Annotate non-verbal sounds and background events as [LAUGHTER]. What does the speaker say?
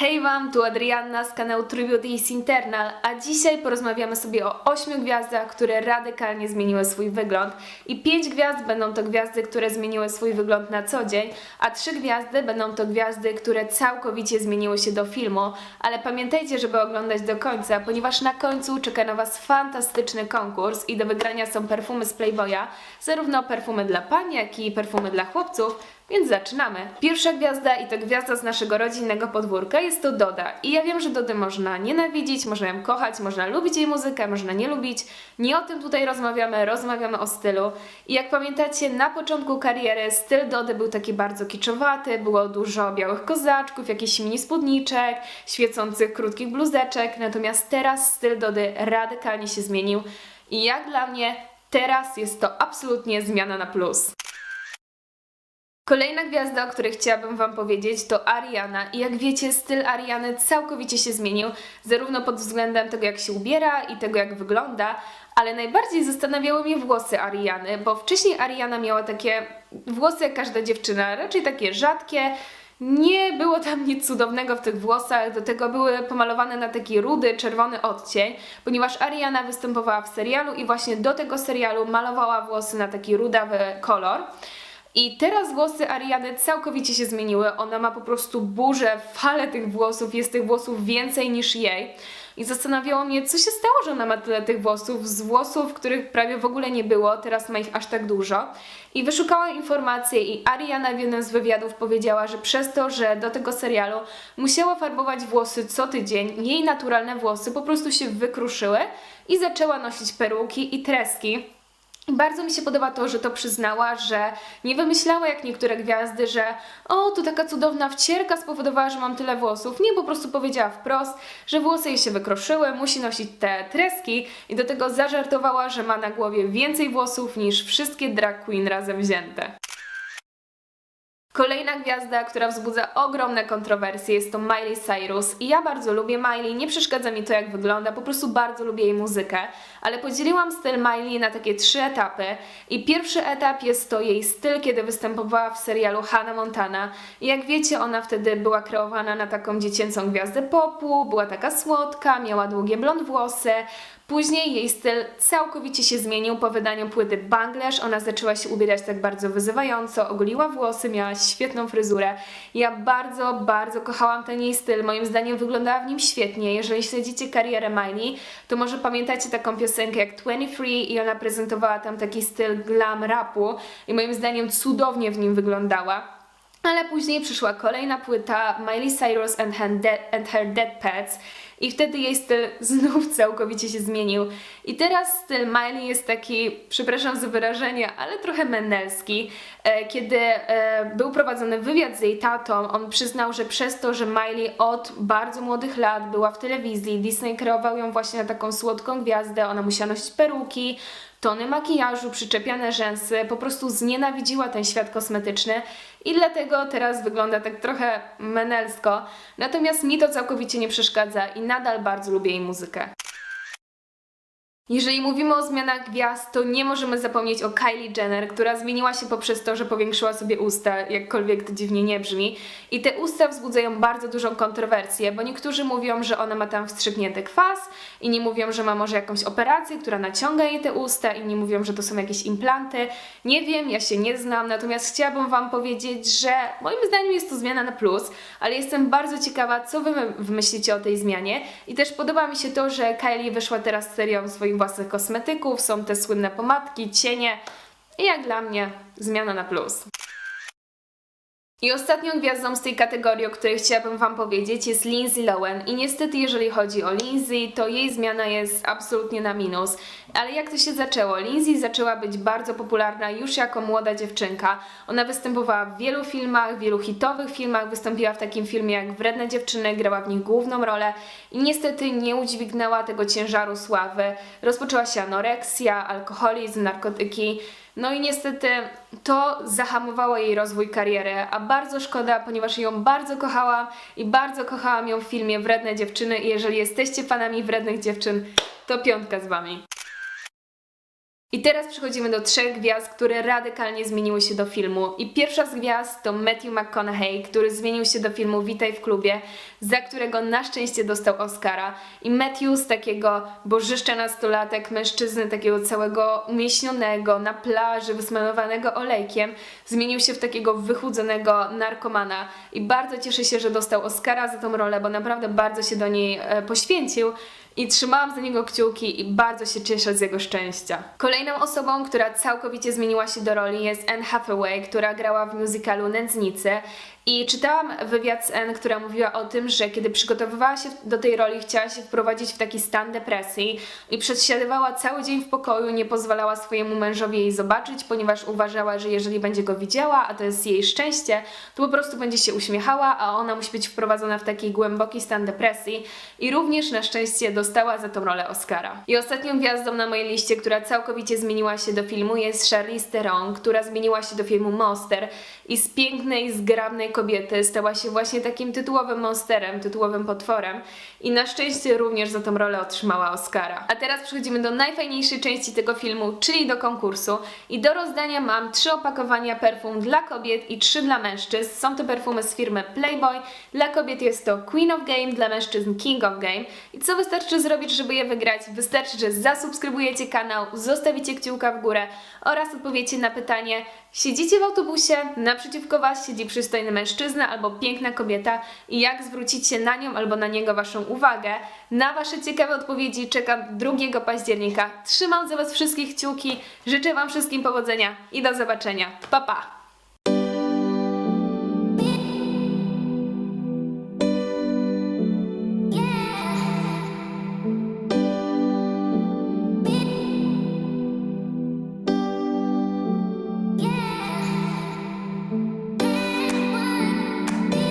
Hej Wam, tu Adrianna z kanału Tribute is Internal, a dzisiaj porozmawiamy sobie o 8 gwiazdach, które radykalnie zmieniły swój wygląd. I 5 gwiazd będą to gwiazdy, które zmieniły swój wygląd na co dzień, a 3 gwiazdy będą to gwiazdy, które całkowicie zmieniły się do filmu. Ale pamiętajcie, żeby oglądać do końca, ponieważ na końcu czeka na Was fantastyczny konkurs i do wygrania są perfumy z Playboya, zarówno perfumy dla pań, jak i perfumy dla chłopców. Więc zaczynamy. Pierwsza gwiazda i to gwiazda z naszego rodzinnego podwórka jest to Doda. I ja wiem, że Dody można nienawidzić, można ją kochać, można lubić jej muzykę, można nie lubić. Nie o tym tutaj rozmawiamy, rozmawiamy o stylu. I jak pamiętacie, na początku kariery styl Dody był taki bardzo kiczowaty, było dużo białych kozaczków, jakichś mini spódniczek, świecących krótkich bluzeczek. Natomiast teraz styl Dody radykalnie się zmienił. I jak dla mnie, teraz jest to absolutnie zmiana na plus. Kolejna gwiazda, o której chciałabym Wam powiedzieć, to Ariana. I jak wiecie, styl Ariany całkowicie się zmienił, zarówno pod względem tego, jak się ubiera i tego, jak wygląda, ale najbardziej zastanawiały mnie włosy Ariany, bo wcześniej Ariana miała takie włosy jak każda dziewczyna, raczej takie rzadkie. Nie było tam [LAUGHS] nic cudownego w tych włosach, do tego były pomalowane na taki rudy, czerwony odcień, ponieważ Ariana występowała w serialu i właśnie do tego serialu malowała włosy na taki rudawy kolor. I teraz włosy Ariany całkowicie się zmieniły. Ona ma po prostu burzę, falę tych włosów, jest tych włosów więcej niż jej. I zastanawiało mnie, co się stało, że ona ma tyle tych włosów, z włosów, których prawie w ogóle nie było, teraz ma ich aż tak dużo. I wyszukałam informacje i Ariana w jednym z wywiadów powiedziała, że przez to, że do tego serialu musiała farbować włosy co tydzień, jej naturalne włosy po prostu się wykruszyły i zaczęła nosić peruki i treski. Bardzo mi się podoba to, że to przyznała, że nie wymyślała jak niektóre gwiazdy, że o, to taka cudowna wcierka spowodowała, że mam tyle włosów. Nie, po prostu powiedziała wprost, że włosy jej się wykroszyły, musi nosić te treski i do tego zażartowała, że ma na głowie więcej włosów niż wszystkie drag queen razem wzięte. Kolejna gwiazda, która wzbudza ogromne kontrowersje jest to Miley Cyrus. I ja bardzo lubię Miley, nie przeszkadza mi to jak wygląda, po prostu bardzo lubię jej muzykę, ale podzieliłam styl Miley na takie trzy etapy. I pierwszy etap jest to jej styl, kiedy występowała w serialu Hannah Montana. I jak wiecie ona wtedy była kreowana na taką dziecięcą gwiazdę popu, była taka słodka, miała długie blond włosy, Później jej styl całkowicie się zmienił po wydaniu płyty Bangladesh. Ona zaczęła się ubierać tak bardzo wyzywająco, ogoliła włosy, miała świetną fryzurę. Ja bardzo, bardzo kochałam ten jej styl. Moim zdaniem wyglądała w nim świetnie. Jeżeli śledzicie karierę Miley, to może pamiętacie taką piosenkę jak 23 i ona prezentowała tam taki styl glam rapu i moim zdaniem cudownie w nim wyglądała. Ale później przyszła kolejna płyta Miley Cyrus and her, Dead, and her Dead Pets i wtedy jej styl [LAUGHS] znów całkowicie się zmienił. I teraz styl Miley jest taki, przepraszam za wyrażenie, ale trochę menelski. E, Kiedy e, był prowadzony wywiad z jej tatą, on przyznał, że przez to, że Miley od bardzo młodych lat była w telewizji, Disney kreował ją właśnie na taką słodką gwiazdę, ona musiała nosić peruki, tony makijażu, przyczepiane rzęsy, po prostu znienawidziła ten świat kosmetyczny i dlatego teraz wygląda tak trochę menelsko. Natomiast mi to całkowicie nie przeszkadza i nadal bardzo lubię jej muzykę. Jeżeli mówimy o zmianach gwiazd, to nie możemy zapomnieć o Kylie Jenner, która zmieniła się poprzez to, że powiększyła sobie usta, jakkolwiek to dziwnie nie brzmi. I te usta wzbudzają bardzo dużą kontrowersję, bo niektórzy mówią, że ona ma tam wstrzyknięty kwas, inni mówią, że ma może jakąś operację, która naciąga jej te usta, inni mówią, że to są jakieś implanty. Nie wiem, ja się nie znam, natomiast chciałabym Wam powiedzieć, że moim zdaniem jest to zmiana na plus, ale jestem bardzo ciekawa, co Wy myślicie o tej zmianie. I też podoba mi się to, że Kylie wyszła teraz serią swoich własnych kosmetyków, są te słynne pomadki, cienie i jak dla mnie zmiana na plus. I ostatnią gwiazdą z tej kategorii, o której chciałabym Wam powiedzieć, jest Lindsay Lohan. I niestety, jeżeli chodzi o Lindsay, to jej zmiana jest absolutnie na minus. Ale jak to się zaczęło? Lindsay zaczęła być bardzo popularna już jako młoda dziewczynka. Ona występowała w wielu filmach, wielu hitowych filmach, wystąpiła w takim filmie jak Wredne dziewczyny, grała w nich główną rolę i niestety nie udźwignęła tego ciężaru sławy. Rozpoczęła się anoreksja, alkoholizm, narkotyki. No i niestety to zahamowało jej rozwój kariery, a bardzo szkoda, ponieważ ją bardzo kochałam i bardzo kochałam ją w filmie Wredne dziewczyny i jeżeli jesteście fanami wrednych dziewczyn, to piątka z wami. I teraz przechodzimy do trzech gwiazd, które radykalnie zmieniły się do filmu. I pierwsza z gwiazd to Matthew McConaughey, który zmienił się do filmu Witaj w klubie, za którego na szczęście dostał Oscara. I Matthew z takiego bożyszcza nastolatek, mężczyzny takiego całego umieśnionego, na plaży, wysmalowanego olejkiem, zmienił się w takiego wychudzonego narkomana. I bardzo cieszę się, że dostał Oscara za tą rolę, bo naprawdę bardzo się do niej e, poświęcił i trzymałam za niego kciuki i bardzo się cieszę z jego szczęścia. Kolejną osobą, która całkowicie zmieniła się do roli jest Anne Hathaway, która grała w musicalu Nędznicy i czytałam wywiad z Anne, która mówiła o tym, że kiedy przygotowywała się do tej roli, chciała się wprowadzić w taki stan depresji i przesiadywała cały dzień w pokoju, nie pozwalała swojemu mężowi jej zobaczyć, ponieważ uważała, że jeżeli będzie go widziała, a to jest jej szczęście, to po prostu będzie się uśmiechała, a ona musi być wprowadzona w taki głęboki stan depresji i również na szczęście dostała za tą rolę Oscara. I ostatnią gwiazdą na mojej liście, która całkowicie zmieniła się do filmu jest Charlize Theron, która zmieniła się do filmu Monster i z pięknej, zgrabnej kobiety stała się właśnie takim tytułowym monsterem, tytułowym potworem i na szczęście również za tą rolę otrzymała Oscara. A teraz przechodzimy do najfajniejszej części tego filmu, czyli do konkursu i do rozdania mam trzy opakowania perfum dla kobiet i trzy dla mężczyzn. Są to perfumy z firmy Playboy. Dla kobiet jest to Queen of Game, dla mężczyzn King of Game. I co wystarczy zrobić, żeby je wygrać? Wystarczy, że zasubskrybujecie kanał, zostawicie kciuka w górę oraz odpowiecie na pytanie Siedzicie w autobusie, naprzeciwko Was siedzi przystojny mężczyzna albo piękna kobieta i jak zwrócicie na nią albo na niego Waszą uwagę? Na Wasze ciekawe odpowiedzi czekam 2 października. Trzymam za Was wszystkich kciuki, życzę Wam wszystkim powodzenia i do zobaczenia. Pa, pa!